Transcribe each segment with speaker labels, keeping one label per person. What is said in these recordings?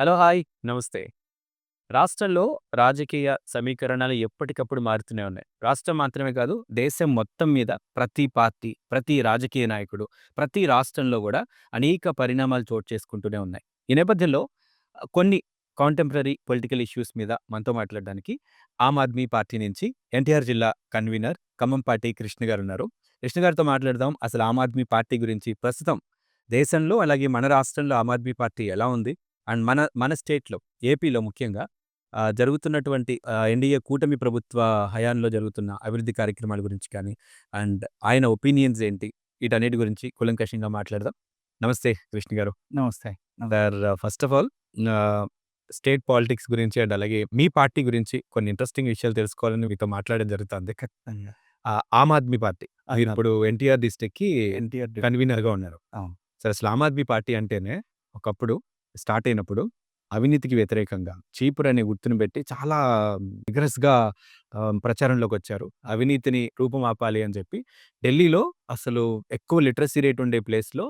Speaker 1: Hello! Hi! నమస్తే. రాష్ట్రంలో రాజకీయ సమీకరణాలు ఎప్పటికప్పుడు మారుతూనే ఉన్నాయి. రాష్ట్రం మాత్రమే కాదు, దేశం మొత్తం మీద ప్రతి పార్టీ, ప్రతి రాజకీయ నాయకుడు, ప్రతి రాష్ట్రంలో కూడా అనేక పరిణామాలు చోటు చేసుకుంటూనే ఉన్నాయి. ఈ నేపథ్యంలో కొన్ని కాంటెంపరీ పొలిటికల్ ఇష్యూస్ మీద మనతో మాట్లాడడానికి ఆమ్ ఆద్మీ పార్టీ నుంచి ఎన్టీఆర్ జిల్లా కన్వీనర్ ఖమ్మంపాటి కృష్ణ గారున్నారు. కృష్ణ గారితో మాట్లాడదాం. అసలు ఆమ్ ఆద్మీ పార్టీ గురించి ప్రస్తుతం దేశంలో, అలాగే మన రాష్ట్రంలో ఆమ్ ఆద్మీ పార్టీ ఎలా ఉంది? అండ్ మన మన స్టేట్‌లో ఏపీలో ముఖ్యంగా జరుగుతున్నటువంటి ఎన్‌డీఏ కూటమి ప్రభుత్వ హయాంలో జరుగుతున్న అభివృద్ధి కార్యక్రమాల గురించి కానీ, అండ్ ఆయన ఒపీనియన్స్ ఏంటి? వీటన్నిటి గురించి కూలంకషంగా మాట్లాడదాం. నమస్తే కృష్ణ గారు.
Speaker 2: నమస్తే.
Speaker 1: Sir first of all state politics గురించి అండ్ అలాగే మీ పార్టీ గురించి కొన్ని ఇంట్రెస్టింగ్ విషయాలు తెలుసుకోవాలని మీతో మాట్లాడడం జరుగుతుంది.
Speaker 2: ఖచ్చితంగా.
Speaker 1: ఆమ్ ఆద్మీ పార్టీ. మీరిప్పుడు ఎన్టీఆర్ డిస్ట్రిక్ట్‌కి
Speaker 2: ఎన్టీఆర్
Speaker 1: కన్వీనర్‌గా ఉన్నారు. సరే అసలు ఆమ్ ఆద్మీ పార్టీ అంటేనే ఒకప్పుడు స్టార్ట్ అయినప్పుడు అవినీతికి వ్యతిరేకంగా చీపురు అనే గుర్తుని పెట్టి చాలా విగరస్‌గా ఆహ్, ప్రచారంలోకొచ్చారు. అవినీతిని రూపుమాపాలి అని చెప్పి ఢిల్లీలో అసలు ఎక్కువ లిటరసీ రేట్ ఉండే ప్లేస్‌లో.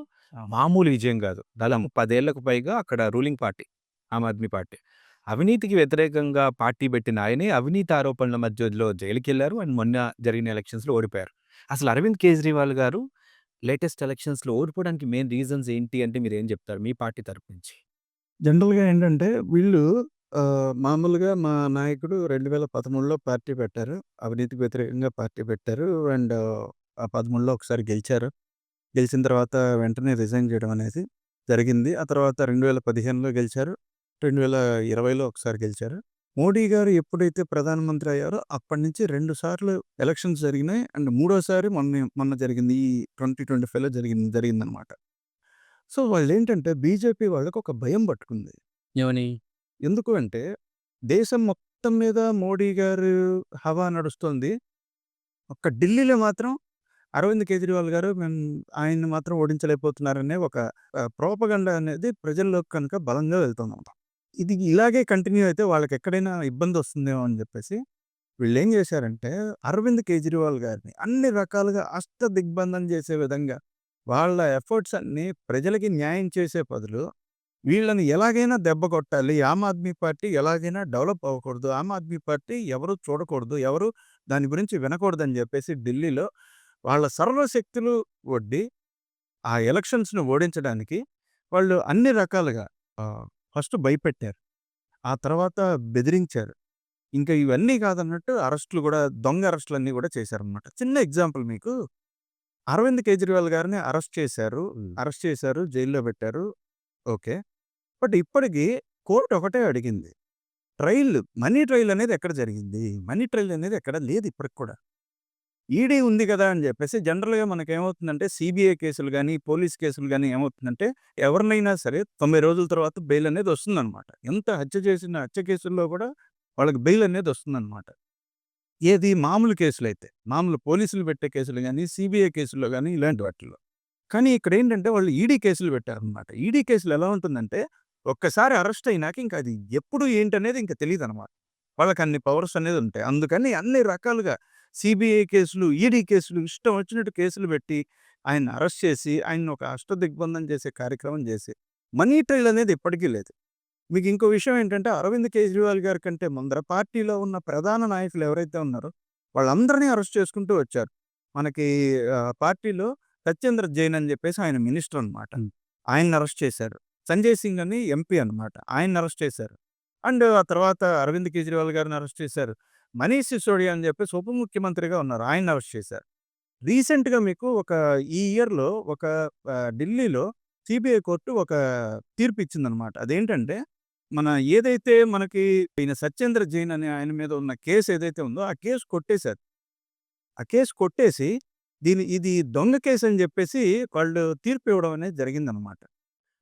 Speaker 1: మామూలు విజయం కాదు. దాదాపు 10 ఏళ్ళకు పైగా అక్కడ ruling party Aam Aadmi party. అవినీతికి వ్యతిరేకంగా పార్టీ పెట్టిన ఆయనే అవినీతి ఆరోపణల మధ్యలో జైలుకెళ్ళారు. అండ్ మొన్న జరిగిన ఎలక్షన్స్‌లో ఓడిపోయారు. అసలు అరవింద్ కేజ్రీవాల్ గారు లేటెస్ట్ ఎలక్షన్స్‌లో ఓడిపోవడానికి మెయిన్ రీజన్స్ ఏంటి అంటే మీరేం చెప్తారు? మీ పార్టీ తరపు నుంచి?
Speaker 2: జనరల్‌గా ఏంటంటే వీళ్ళు ఆహ్, మామూలుగా మా నాయకుడు 2013లో పార్టీ పెట్టారు. అవినీతికి వ్యతిరేకంగా పార్టీ పెట్టారు. అండ్ ఆ 13లో ఒకసారి గెలిచారు. గెలిచిన తర్వాత వెంటనే రిజైన్ చేయడం అనేది జరిగింది. ఆ తర్వాత 2015లో గెలిచారు. 2020లో ఒకసారి గెలిచారు. మోడీ గారు ఎప్పుడైతే ప్రధానమంత్రి అయ్యారో అప్పటినుంచి 2 సార్లు ఎలక్షన్స్ జరిగినాయి. అండ్ మూడోసారి మొన్న మొన్న జరిగింది. ఈ 2025లో జరిగింది జరిగిందనమాట. సో వాళ్ళేంటంటే బీజేపీ వాళ్ళకి ఒక భయం పట్టుకుంది.
Speaker 1: ఏమని?
Speaker 2: ఎందుకు అంటే దేశం మొత్తం మీద మోడీ గారు హవా నడుస్తుంది. ఒక్క ఢిల్లీలో మాత్రం అరవింద్ కేజ్రీవాల్ గారు మేము ఆయన్ని మాత్రం ఓడించలేకపోతున్నారనే ఒక ఆహ్, ప్రోపగండా అనేది ప్రజల్లోకి కనుక బలంగా వెళ్తుందన్నమాట. ఇది ఇలాగే కంటిన్యూ అయితే వాళ్ళకెక్కడైనా ఇబ్బందొస్తుందేమో అని చెప్పేసి వీళ్ళేం చేశారంటే అరవింద్ కేజ్రీవాల్ గారిని అన్ని రకాలుగా అష్టదిగ్బంధనం చేసే విధంగా వాళ్ళ ఎఫర్ట్స్ అన్నీ ప్రజలకి న్యాయం చేసే బదులు వీళ్ళని ఎలాగైనా దెబ్బ కొట్టాలి. ఆమ్ ఆద్మీ పార్టీ ఎలాగైనా డెవలప్ అవ్వకూడదు. ఆమ్ ఆద్మీ పార్టీ ఎవరు చూడకూడదు. ఎవరు దాని గురించి వినకూడదని చెప్పేసి ఢిల్లీలో వాళ్ళ సర్వశక్తులు ఒడ్డి ఆ ఎలక్షన్స్ను ఓడించడానికి వాళ్ళు అన్ని రకాలుగా ఫస్ట్ భయపెట్టారు. ఆ తర్వాత బెదిరించారు. ఇంకా ఇవన్నీ కాదన్నట్టు అరెస్టులు కూడా దొంగ అరెస్టులన్నీ కూడా చేశారన్నమాట. చిన్న ఎగ్జాంపుల్ మీకు అరవింద్ కేజ్రీవాల్ గారిని అరెస్ట్ చేశారు. అరెస్ట్ చేశారు. జైల్‌లో పెట్టారు. ఓకే. బట్ ఇప్పటికి కోర్ట్ ఒకటే అడిగింది. ట్రయల్ మనీ ట్రయల్ అనేది ఎక్కడ జరిగింది? మనీ ట్రయల్ అనేది ఎక్కడ లేదు ఇప్పటికి కూడా. ఈడీ ఉంది కదా! అని చెప్పేసి జనరల్‌గా మనకేమవుతుందంటే సీబీఐ కేసులు గాని, పోలీస్ కేసులు గాని ఏమవుతుందంటే ఎవరినైనా సరే 90 రోజుల తర్వాత బెయిల్ అనేది వస్తుందన్నమాట. ఎంత హత్య చేసిన హత్య కేసుల్లో కూడా వాళ్ళకి బెయిల్ అనేది వస్తుందన్నమాట. ఏది మామూలు కేసులైతే. మామూలు పోలీసులు పెట్టే కేసులు కానీ సిబిఐ కేసుల్లో కానీ ఇలాంటి వాటిల్లో. కానీ ఇక్కడ ఏంటంటే వాళ్ళు ఈడీ కేసులు పెట్టారనమాట ఈడీ కేసులు ఎలా ఉంటుందంటే ఒక్కసారి అరెస్ట్ అయినాక ఇంక అది ఎప్పుడు ఏంటనేది ఇంక వాళ్ళకి వాళ్ళకన్ని పవర్స్ అనేది ఉంటాయి. అందుకని అన్ని రకాలుగా సీబీఐ కేసులు, ఈడీ కేసులు ఇష్టం వచ్చినట్టు కేసులు పెట్టి ఆయన్ని అరెస్ట్ చేసి ఆయన ఒక అష్టదిగ్బంధం చేసే కార్యక్రమం చేసి మనీ ట్రయల్ అనేది ఇప్పటికీ లేదు. మీకు ఇంకో విషయం ఏంటంటే అరవింద్ కేజ్రీవాల్ గారి కంటే ముందర పార్టీలో ఉన్న ప్రధాన నాయకులు ఎవరైతే ఉన్నారో వాళ్ళందరినీ అరెస్ట్ చేసుకుంటూ వచ్చారు. మనకి పార్టీలో సత్యేంద్ర జైన్ అని చెప్పేసి ఆయన మినిస్టర్ అనమాట. ఆయన్ని అరెస్ట్ చేశారు. సంజయ్ సింగ్ అని ఎంపీ అనమాట. ఆయన్ని అరెస్ట్ చేశారు. అండ్ ఆ తర్వాత అరవింద్ కేజ్రీవాల్ గారిని అరెస్ట్ చేశారు. మనీష్ సిసోడియా అని చెప్పేసి ఉప ముఖ్యమంత్రిగా ఉన్నారు. ఆయన్ని అరెస్ట్ చేశారు. రీసెంట్‌గా మీకు ఒక ఈ ఇయర్‌లో ఒక ఢిల్లీలో సీబీఐ కోర్టు ఒక తీర్పు ఇచ్చిందనమాట. అదేంటంటే మన ఏదైతే మనకి ఈయన సత్యేంద్ర జైన్ అనే ఆయన మీద ఉన్న కేసు ఏదైతే ఉందో ఆ కేసు కొట్టేశారు. ఆ కేసు కొట్టేసి దీని ఇది దొంగ కేసు అని చెప్పేసి వాళ్ళు తీర్పు ఇవ్వడం అనేది జరిగిందనమాట.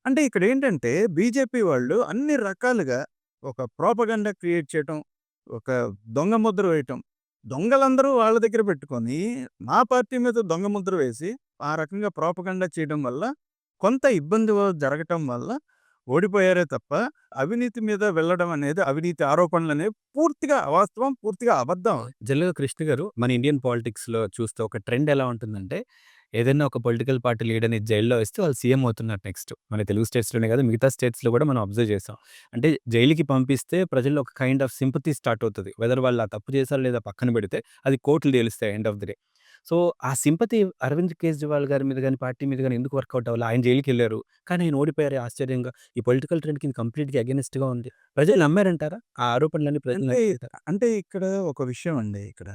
Speaker 2: అంటే ఇక్కడ ఏంటంటే బీజేపీ వాళ్ళు అన్ని రకాలుగా ఒక ప్రోపగండా క్రియేట్ చేయటం, ఒక దొంగ ముద్ర వేయటం. దొంగలందరూ వాళ్ళ దగ్గర పెట్టుకొని మా పార్టీ మీద దొంగ ముద్ర వేసి ఆ రకంగా ప్రోపగండా చేయడం వల్ల కొంత ఇబ్బంది జరగటం వల్ల ఓడిపోయారే తప్ప అవినీతి మీద వెళ్ళడం అనేది అవినీతి ఆరోపణలనేవి పూర్తిగా అవాస్తవం. పూర్తిగా అబద్ధం.
Speaker 1: జనరల్‌గా కృష్ణ గారు మన ఇండియన్ పాలిటిక్స్‌లో చూస్తే ఒక ట్రెండ్ ఎలా ఉంటుందంటే ఏదైనా ఒక పొలిటికల్ పార్టీ లీడర్‌ని జైల్‌లో వేస్తే వాళ్ళు సీఎం అవుతున్నారు నెక్స్ట్. మన తెలుగు స్టేట్స్‌లోనే కాదు మిగతా స్టేట్స్‌లో కూడా మనం అబ్జర్వ్ చేస్తాం అంటే జైలుకి పంపిస్తే ప్రజల్లో ఒక కైండ్ ఆఫ్ సింపతి స్టార్ట్ అవుతుంది వెదర్ వాళ్ళు ఆ తప్పు చేశారు లేదా పక్కన పెడితే అది కోర్టులు తేలుస్తాయి end of the day. So, ఆ సింపథీ అరవింద్ కేజ్రీవాల్ గారి మీద గాని, పార్టీ మీద గాని ఎందుకు వర్కౌట్ అవ్వలే? ఆయన జైలుకెళ్ళారు. కానీ ఆయన ఓడిపోయారే ఆశ్చర్యంగా. ఈ పొలిటికల్ ట్రెండ్‌కి కంప్లీట్‌గా అగైనెస్ట్‌గా ఉంది. ప్రజలు నమ్మారంటారా? ఆ ఆరోపణలన్నీ ప్రజలు
Speaker 2: అంటే
Speaker 1: నమ్మారంటారా?
Speaker 2: అంటే ఇక్కడ ఒక విషయం అండి ఇక్కడ.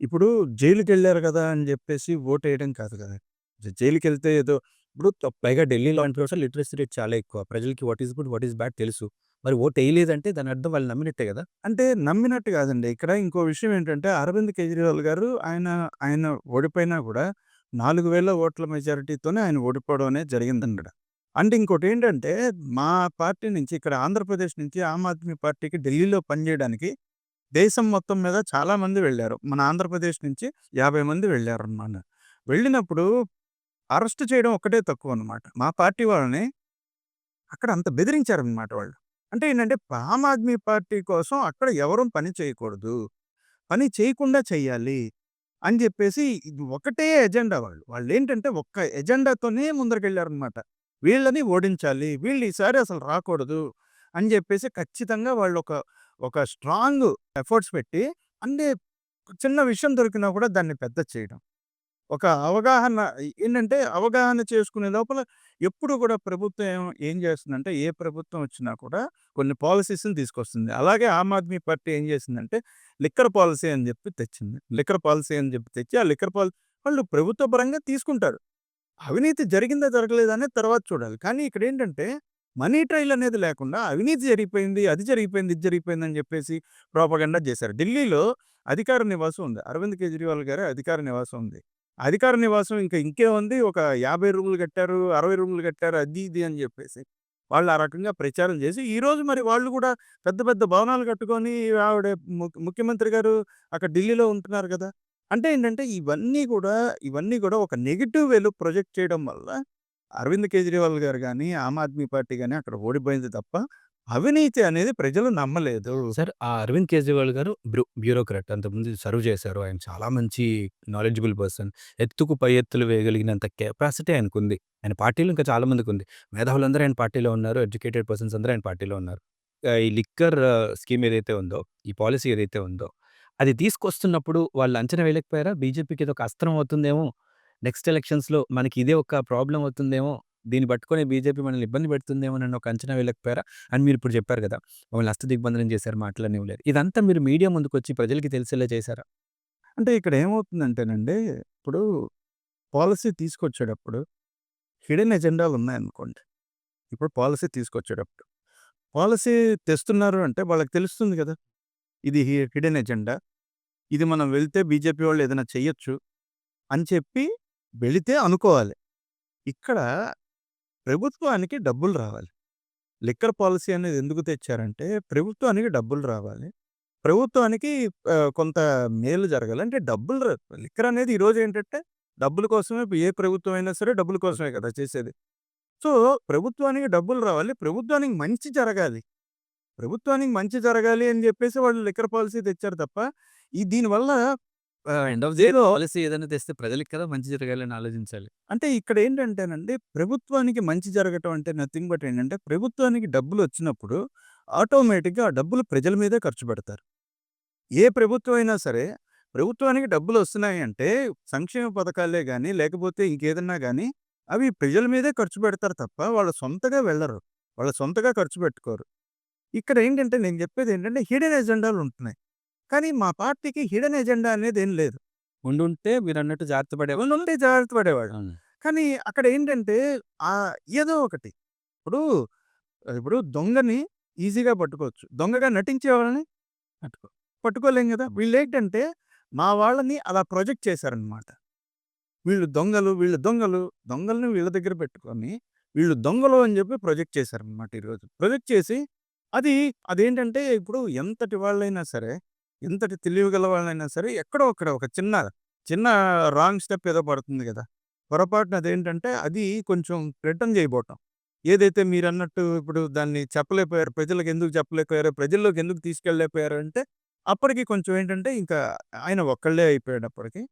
Speaker 2: ఇప్పుడు జైలుకెళ్ళారు కదా! అని చెప్పేసి ఓటేయడం కాదు కదా! జ జైలుకెళ్తే ఏదో ఇప్పుడు
Speaker 1: పైగా ఢిల్లీలో లాంటి చోట్ల లిటరసీ రేట్ చాలా ఎక్కువ. ప్రజలకి what is good, what is bad తెలుసు. మరి ఓటేయలేదంటే దాని అర్థం వాళ్ళు నమ్మినట్టే కదా!
Speaker 2: అంటే నమ్మినట్టు కాదండి. ఇక్కడ ఇంకో విషయం ఏంటంటే అరవింద్ కేజ్రీవాల్ గారు ఆయన ఆయన ఓడిపోయినా కూడా 4000 ఓట్ల మెజారిటీతోనే ఆయన ఓడిపోవడం అనేది జరిగిందన్నమాట అంటే ఇంకోటేంటంటే మా పార్టీ నుంచి ఇక్కడ ఆంధ్రప్రదేశ్ నుంచి ఆమ్ ఆద్మీ పార్టీకి ఢిల్లీలో పనిచేయడానికి దేశం మొత్తం మీద చాలా మంది మన ఆంధ్రప్రదేశ్ నుంచి 50 మంది వెళ్ళారన్నమాట. వెళ్ళినప్పుడు అరెస్ట్ చేయడం ఒక్కటే తక్కువన్నమాట. మా పార్టీ వాళ్ళని అక్కడ అంత బెదిరించారనమాట వాళ్ళు. అంటే ఏంటంటే ఆమ్ ఆద్మీ పార్టీ కోసం అక్కడ ఎవరూ పని చేయకూడదు. పని చేయకుండా చెయ్యాలి. అని చెప్పేసి ఒకటే ఎజెండా వాళ్ళు. వాళ్ళు ఏంటంటే ఒక్క ఎజెండాతోనే ముందరకెళ్ళారనమాట వీళ్ళని ఓడించాలి. వీళ్ళు ఈసారి అసలు రాకూడదు. అని చెప్పేసి ఖచ్చితంగా వాళ్ళు ఒక ఒక స్ట్రాంగ్ ఎఫర్ట్స్ పెట్టి అంటే చిన్న విషయం దొరికినా కూడా దాన్ని పెద్ద చేయడం. ఒక అవగాహన ఏంటంటే అవగాహన చేసుకునే లోపల ఎప్పుడు కూడా ప్రభుత్వం ఏం చేస్తుందంటే ఏ ప్రభుత్వం వచ్చినా కూడా కొన్ని పాలసీస్ని తీసుకొస్తుంది. అలాగే ఆమ్ ఆద్మీ పార్టీ ఏం చేసిందంటే లిక్కర్ పాలసీ అని చెప్పి తెచ్చింది. లిక్కర్ పాలసీ అని చెప్పి తెచ్చి ఆ లిక్కర్ పాలసీ వాళ్ళు ప్రభుత్వ పరంగా తీసుకుంటారు. అవినీతి జరిగిందా జరగలేదా అనేది తర్వాత చూడాలి. కానీ ఇక్కడ ఏంటంటే మనీ ట్రైల్ అనేది లేకుండా అవినీతి జరిగిపోయింది, అది జరిగిపోయింది, ఇది జరిగిపోయింది అని చెప్పేసి ప్రాపగండా చేశారు. ఢిల్లీలో అధికార నివాసం ఉంది. అరవింద్ కేజ్రీవాల్ గారి అధికార నివాసం ఉంది. అధికార నివాసం ఇంకా ఇంకేముంది ఒక 50 రూములు కట్టారు, 60 రూములు కట్టారు అది ఇది అని చెప్పేసి. వాళ్ళు ఆ రకంగా ప్రచారం చేసి ఈరోజు మరి వాళ్ళు కూడా పెద్ద పెద్ద భవనాలు కట్టుకొని ఆవిడ ము ముఖ్యమంత్రి గారు అక్కడ ఢిల్లీలో ఉంటున్నారు కదా! అంటే ఏంటంటే ఇవన్నీ కూడా ఇవన్నీ కూడా ఒక నెగిటివ్ వేలు ప్రొజెక్ట్ చేయడం వల్ల అరవింద్ కేజ్రీవాల్ గారు కానీ ఆమ్ ఆద్మీ పార్టీ కానీ అక్కడ ఓడిపోయింది తప్ప అవినీతి అనేది ప్రజలు నమ్మలేదు.
Speaker 1: సార్ ఆ అరవింద్ కేజ్రీవాల్ గారు బ్రూ బ్యూరోక్రాట్. అంతకుముందు సర్వ్ చేశారు. ఆయన చాలా మంచి నాలెడ్జబుల్ పర్సన్. ఎత్తుకు పై ఎత్తులు వేయగలిగినంత కెపాసిటీ ఆయనకుంది. ఆయన పార్టీలో ఇంకా చాలా మందికుంది. మేధావులందరూ ఆయన పార్టీలో ఉన్నారు. ఎడ్యుకేటెడ్ పర్సన్స్ అందరూ ఆయన పార్టీలో ఉన్నారు. ఆహ్, ఈ లిక్కర్ స్కీమ్ ఏదైతే ఉందో, ఈ పాలిసీ ఏదైతే ఉందో, అది తీసుకొస్తున్నప్పుడు వాళ్ళు అంచనా వేయలేకపోయారా? బీజేపీకి ఇదొక అస్త్రం అవుతుందేమో, నెక్స్ట్ ఎలక్షన్స్‌లో మనకి ఇదే ఒక ప్రాబ్లమ్ అవుతుందేమో, దీన్ని పట్టుకొని బీజేపీ మనల్ని ఇబ్బంది పెడుతుందేమోనని ఒక అంచనా వెళ్ళకపోయారా అని మీరు ఇప్పుడు చెప్పారు కదా! మమ్మల్ని హస్తదిగ్బంధనం చేశారు, మాట్లాడనివ్వలేదు. ఇదంతా మీరు మీడియా ముందుకొచ్చి ప్రజలకి తెలిసేలా చేశారా?
Speaker 2: అంటే ఇక్కడ ఏమవుతుందంటేనండి, ఇప్పుడు పాలసీ తీసుకొచ్చేటప్పుడు హిడెన్ ఎజెండాలు ఉన్నాయనుకోండి. ఇప్పుడు పాలసీ తీసుకొచ్చేటప్పుడు. పాలసీ తెస్తున్నారు అంటే వాళ్ళకి తెలుస్తుంది కదా! ఇది హి హిడెన్ ఎజెండా. ఇది మనం వెళ్తే బీజేపీ వాళ్ళు ఏదైనా చెయ్యొచ్చు. అని చెప్పి వెళితే అనుకోవాలి. ఇక్కడ ప్రభుత్వానికి డబ్బులు రావాలి. లిక్కర్ పాలిసీ అనేది ఎందుకు తెచ్చారంటే ప్రభుత్వానికి డబ్బులు రావాలి. ప్రభుత్వానికి కొంత మేలు జరగాలి. అంటే డబ్బులు ర లిక్కర్ అనేది ఈరోజు ఏంటంటే డబ్బుల కోసమే ఏ ప్రభుత్వం అయినా సరే డబ్బుల కోసమే కదా చేసేది. సో, ప్రభుత్వానికి డబ్బులు రావాలి. ప్రభుత్వానికి మంచి జరగాలి. ప్రభుత్వానికి మంచి జరగాలి అని చెప్పేసి వాళ్ళు లిక్కర్ పాలిసీ తెచ్చారు తప్ప ఈ దీనివల్ల
Speaker 1: ఎండ్ ఆఫ్ ది
Speaker 2: ఏదో
Speaker 1: పాలిసీ ఏదైనా తెస్తే ప్రజలకి కదా మంచి జరగాలని ఆలోచించాలి.
Speaker 2: అంటే ఇక్కడ ఏంటంటేనండి ప్రభుత్వానికి మంచి జరగటం అంటే నథింగ్ బట్ ఏంటంటే ప్రభుత్వానికి డబ్బులొచ్చినప్పుడు ఆటోమేటిక్‌గా ఆ డబ్బులు ప్రజల మీదే ఖర్చు పెడతారు. ఏ ప్రభుత్వం అయినా సరే ప్రభుత్వానికి డబ్బులొస్తున్నాయి అంటే సంక్షేమ పథకాలే గాని, లేకపోతే ఇంకేదన్నా గాని అవి ప్రజల మీదే ఖర్చు పెడతారు తప్ప వాళ్ళు సొంతగా వెళ్ళరు. వాళ్ళు సొంతగా ఖర్చు పెట్టుకోరు. ఇక్కడ ఏంటంటే నేను చెప్పేది ఏంటంటే హిడెన్ ఎజెండాలు ఉంటున్నాయి. కానీ మా పార్టీకి హిడెన్ ఎజెండా అనేది ఏం లేదు.
Speaker 1: ఉండుంటే మీరన్నట్టు జాగ్రత్త పడేవాళ్ళు.
Speaker 2: ఉంటే జాగ్రత్త పడేవాడు. కానీ అక్కడ ఏంటంటే ఆహ్, ఏదో ఒకటి ఇప్పుడు, ఇప్పుడు దొంగని ఈజీగా పట్టుకోవచ్చు. దొంగగా నటించే వాళ్ళని పట్టుకో పట్టుకోలేం కదా! వీళ్ళేంటంటే మా వాళ్ళని అలా ప్రొజెక్ట్ చేశారన్నమాట. వీళ్ళు దొంగలు, వీళ్ళు దొంగలు, దొంగలని వీళ్ళ దగ్గర పెట్టుకొని వీళ్ళు దొంగలు అని చెప్పి ప్రొజెక్ట్ చేశారన్నమాట ఈరోజు. ప్రొజెక్ట్ చేసి అది అదేంటంటే ఇప్పుడు ఎంతటి వాళ్ళైనా సరే, ఎంతటి తెలివి గలవాళ్ళైనా సరే ఎక్కడో అక్కడ ఒక చిన్న, చిన్న రాంగ్ స్టెప్ ఏదో పడుతుంది కదా! పొరపాటున అదేంటంటే అది కొంచెం రిటర్న్ చేయబోవటం. ఏదైతే మీరన్నట్టు ఇప్పుడు దాన్ని చెప్పలేకపోయారు. ప్రజలకు ఎందుకు చెప్పలేకపోయారు? ప్రజల్లోకి ఎందుకు తీసుకెళ్ళలేకపోయారు అంటే అప్పటికి కొంచెం ఏంటంటే ఇంకా ఆయన ఒక్కళ్ళే అయిపోయాడు అప్పటికి.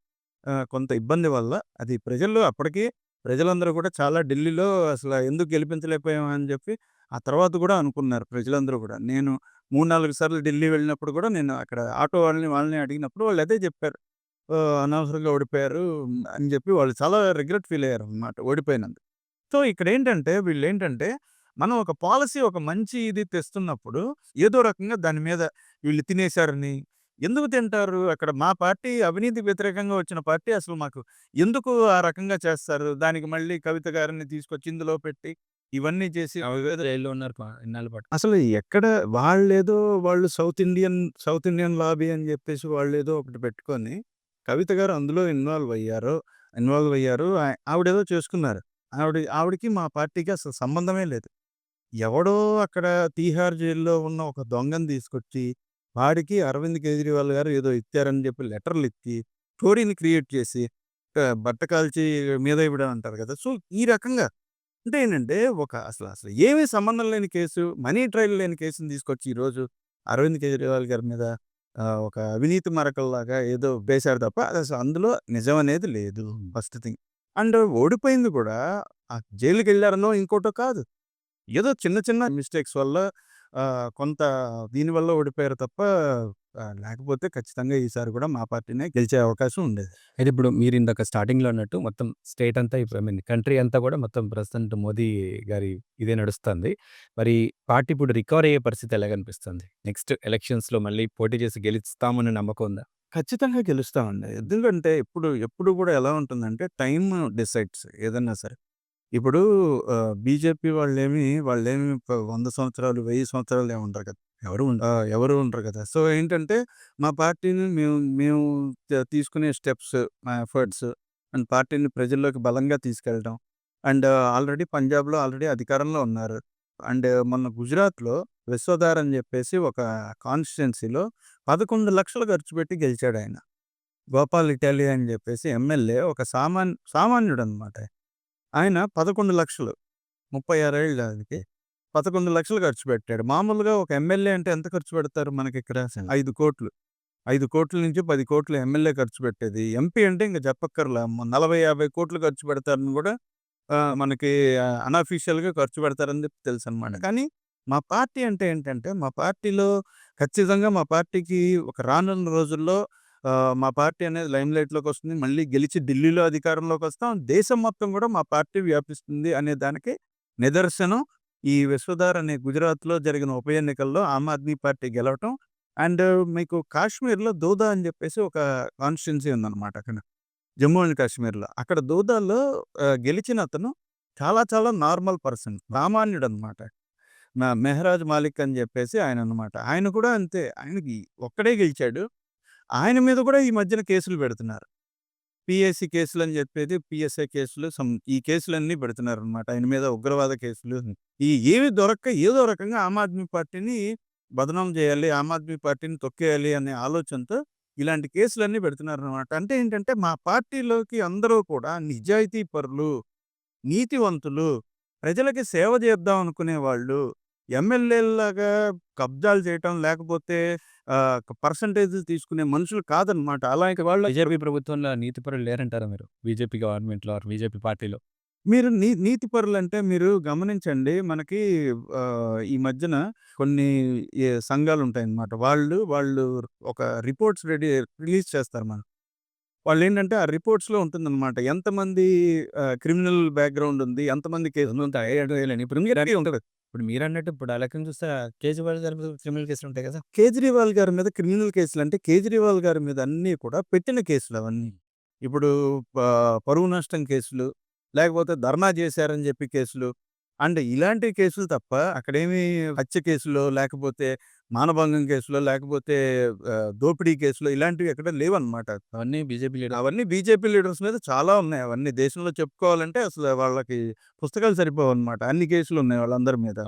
Speaker 2: కొంత ఇబ్బంది వల్ల అది ప్రజల్లో అప్పటికి ప్రజలందరూ కూడా చాలా ఢిల్లీలో అసలు ఎందుకు గెలిపించలేకపోయామని చెప్పి ఆ తర్వాత కూడా అనుకున్నారు ప్రజలందరూ కూడా. నేను 3, 4 సార్లు ఢిల్లీ వెళ్ళినప్పుడు కూడా నేను అక్కడ ఆటో వాళ్ళని, వాళ్ళని అడిగినప్పుడు వాళ్ళు అదే చెప్పారు. అనవసరంగా ఓడిపోయారు అని చెప్పి వాళ్ళు చాలా రిగ్రెట్ ఫీల్ అయ్యారు అనమాట ఓడిపోయినందుకు. సో, ఇక్కడ ఏంటంటే వీళ్ళు ఏంటంటే మనం ఒక పాలసీ ఒక మంచి ఇది తెస్తున్నప్పుడు ఏదో రకంగా దాని మీద వీళ్ళు తినేసారని ఎందుకు తింటారు? అక్కడ మా పార్టీ అవినీతి వ్యతిరేకంగా వచ్చిన పార్టీ అసలు మాకు ఎందుకు ఆ రకంగా చేస్తారు? దానికి మళ్ళీ కవిత గారిని తీసుకొచ్చి ఇందులో పెట్టి ఇవన్నీ చేసి
Speaker 1: అవివేద జైల్లో ఉన్నారు ప ఇన్నాళ్ళ పాటు.
Speaker 2: అసలు ఎక్కడ వాళ్ళేదో వాళ్ళు South Indian South Indian lobby అని చెప్పేసి వాళ్ళేదో ఒకటి పెట్టుకొని కవిత గారు అందులో ఇన్వాల్వ్ అయ్యారు. ఇన్వాల్వ్ అయ్యారు. ఆహ్, ఆవిడేదో చేసుకున్నారు. ఆవిడ ఆవిడకి మా పార్టీకి అసలు సంబంధమే లేదు. ఎవడో అక్కడ తీహార్ జైల్‌లో ఉన్న ఒక దొంగని తీసుకొచ్చి వాడికి అరవింద్ కేజ్రీవాల్ గారు ఏదో ఇచ్చారని చెప్పి లెటర్‌లు ఇచ్చి స్టోరీని క్రియేట్ చేసి బట్ట కాల్చి మీద ఇవ్వడం అంటారు కదా! సో, ఈ రకంగా అంటే ఏంటంటే ఒక అసలు అసలు ఏమీ సంబంధం లేని కేసు, మనీ ట్రయల్ లేని కేసుని తీసుకొచ్చి ఈరోజు అరవింద్ కేజ్రీవాల్ గారి మీద ఒక అవినీతి మరకల్లాగా ఏదో వేశారు తప్ప అసలు అందులో నిజం అనేది లేదు. First thing. అండ్ ఓడిపోయింది కూడా ఆ జైలుకెళ్ళారనో ఇంకోటో కాదు. ఏదో చిన్న చిన్న మిస్టేక్స్ వల్ల కొంత దీనివల్ల ఓడిపోయారు తప్ప లేకపోతే ఖచ్చితంగా ఈసారి కూడా మా పార్టీనే గెలిచే అవకాశం ఉండేది.
Speaker 1: అయితే ఇప్పుడు మీరు ఇందాక స్టార్టింగ్‌లో అన్నట్టు మొత్తం స్టేట్ అంతా ఐ మీన్ కంట్రీ అంతా కూడా మొత్తం ప్రస్తుతం మోదీ గారి ఇదే నడుస్తుంది. మరి పార్టీ ఇప్పుడు రికవర్ అయ్యే పరిస్థితి ఎలాగనిపిస్తుంది? నెక్స్ట్ ఎలక్షన్స్‌లో మళ్ళీ పోటీ చేసి గెలుస్తామనే నమ్మకం ఉందా?
Speaker 2: ఖచ్చితంగా గెలుస్తామండి. ఎందుకంటే ఇప్పుడు ఎప్పుడు కూడా ఎలా ఉంటుందంటే టైమ్ డిసైడ్స్ ఏదన్నా సరే. ఇప్పుడు ఆహ్, బీజేపీ వాళ్ళేమి వాళ్ళేమి ప 100 సంవత్సరాలు, 1000 సంవత్సరాలు ఏమి ఉండరు కదా! ఎవరు ఎవరు ఉండరు కదా! సో, ఏంటంటే మా పార్టీని మేము మేము త తీసుకునే స్టెప్స్, మా ఎఫర్ట్స్ అండ్ పార్టీని ప్రజల్లోకి బలంగా తీసుకెళ్ళడం. అండ్ ఆల్రెడీ పంజాబ్‌లో ఆల్రెడీ అధికారంలో ఉన్నారు. అండ్ మొన్న గుజరాత్‌లో యశోదార్ అని చెప్పేసి ఒక కాన్స్టిట్యుయెన్సీలో 11,00,000 ఖర్చు పెట్టి గెలిచాడాయన. గోపాల్ ఇటాలియా అని చెప్పేసి ఎమ్మెల్యే ఒక సామాన్ సామాన్యుడనమాట. ఆయన 11,00,000 36 ఏళ్ళు ఆయనకి. 11,00,000 ఖర్చు పెట్టాడు. మామూలుగా ఒక ఎమ్మెల్యే అంటే ఎంత ఖర్చు పెడతారు మనకిక్కడ? 5,00,00,000 5,00,00,000 నుంచి 10,00,00,000 ఎమ్మెల్యే ఖర్చు పెట్టేది. ఎంపీ అంటే ఇంక చెప్పక్కర్లా. మ 40, 50,00,00,000 ఖర్చు పెడతారని కూడా మనకి అన్‌అఫీషియల్‌గా ఖర్చు పెడతారని చెప్పి తెలుసనమాట. కానీ మా పార్టీ అంటే ఏంటంటే మా పార్టీలో ఖచ్చితంగా మా పార్టీకి ఒక రానున్న రోజుల్లో మా పార్టీ అనేది లైమ్‌లైట్‌లోకి వస్తుంది. మళ్ళీ గెలిచి ఢిల్లీలో అధికారంలోకి వస్తాం. దేశం మొత్తం కూడా మా పార్టీ వ్యాపిస్తుంది అనే దానికి నిదర్శనం ఈ విశ్వధార్ అనే గుజరాత్‌లో జరిగిన ఉప ఎన్నికల్లో ఆమ్ ఆద్మీ పార్టీ గెలవటం. అండ్ మీకు కాశ్మీర్‌లో దోదా అని చెప్పేసి ఒక కాన్స్టిట్యున్సీ ఉందనమాట అక్కడ. జమ్మూ అండ్ కాశ్మీర్‌లో. అక్కడ దోదాలో గెలిచిన అతను చాలా చాలా నార్మల్ పర్సన్. సామాన్యుడనమాట. నా మెహరాజ్ మాలిక్ అని చెప్పేసి ఆయన అనమాట ఆయన కూడా అంతే. ఆయనకి ఒక్కడే గెలిచాడు. ఆయన మీద కూడా ఈ మధ్యన కేసులు పెడుతున్నారు. పీఏసీ కేసులని చెప్పేది పిఎస్ఐ కేసులు సమ్ ఈ కేసులన్నీ పెడుతున్నారనమాట. ఆయన మీద ఉగ్రవాద కేసులు. ఈ ఏవి దొరక్క ఏదో రకంగా ఆమ్ ఆద్మీ పార్టీని బదనాం చేయాలి. ఆమ్ ఆద్మీ పార్టీని తొక్కేయాలి అనే ఆలోచనతో ఇలాంటి కేసులన్నీ పెడుతున్నారనమాట. అంటే ఏంటంటే మా పార్టీలోకి అందరూ కూడా నిజాయితీ పరులు, నీతివంతులు, ప్రజలకి సేవ చేద్దాం అనుకునే వాళ్ళు, ఎమ్మెల్యేల్లాగా కబ్జాలు చేయటం లేకపోతే ఆహ్, పర్సెంటేజ్‌లు తీసుకునే మనుషులు కాదనమాట. అలాంటి వాళ్ళ
Speaker 1: బీజేపీ ప్రభుత్వంలో నీతిపరులు లేరంటారా మీరు? బీజేపీ గవర్నమెంట్‌లో బీజేపీ పార్టీలో?
Speaker 2: మీరు నీ నీతిపరులంటే మీరు గమనించండి. మనకి ఈ మధ్యన కొన్ని ఎ సంఘాలుంటాయన్నమాట. వాళ్ళు వాళ్ళు ఒక రిపోర్ట్స్ రెడీ రిలీజ్ చేస్తారు మనకు. వాళ్ళేంటంటే ఆ రిపోర్ట్స్‌లో ఉంటుందన్నమాట. ఎంతమంది క్రిమినల్ బ్యాక్‌గ్రౌండ్ ఉంది. ఎంతమంది కేసులు ఉంటాయి. ఉంటది.
Speaker 1: ఇప్పుడు మీరన్నట్టు ఇప్పుడు ఆ లెక్కన చూస్తే కేజ్రీవాల్ గారి మీద క్రిమినల్ కేసులు ఉంటాయి కదా!
Speaker 2: కేజ్రీవాల్ గారి మీద క్రిమినల్ కేసులు అంటే కేజ్రీవాల్ గారి మీద అన్నీ కూడా పెట్టిన కేసులు అవన్నీ. ఇప్పుడు పరువు నష్టం కేసులు, లేకపోతే ధర్నా చేశారని చెప్పి కేసులు. అండ్ ఇలాంటి కేసులు తప్ప అక్కడేమి హత్య కేసులో, లేకపోతే మానభంగం కేసులో, లేకపోతే ఆహ్, దోపిడీ కేసులో ఇలాంటివి ఎక్కడ లేవన్నమాట.
Speaker 1: అవన్నీ బీజేపీ లీడర్
Speaker 2: అవన్నీ బీజేపీ లీడర్స్ మీద చాలా ఉన్నాయి. అవన్నీ దేశంలో చెప్పుకోవాలంటే అసలు వాళ్ళకి పుస్తకాలు సరిపోవన్నమాట. అన్ని కేసులు ఉన్నాయి వాళ్ళందరి మీద.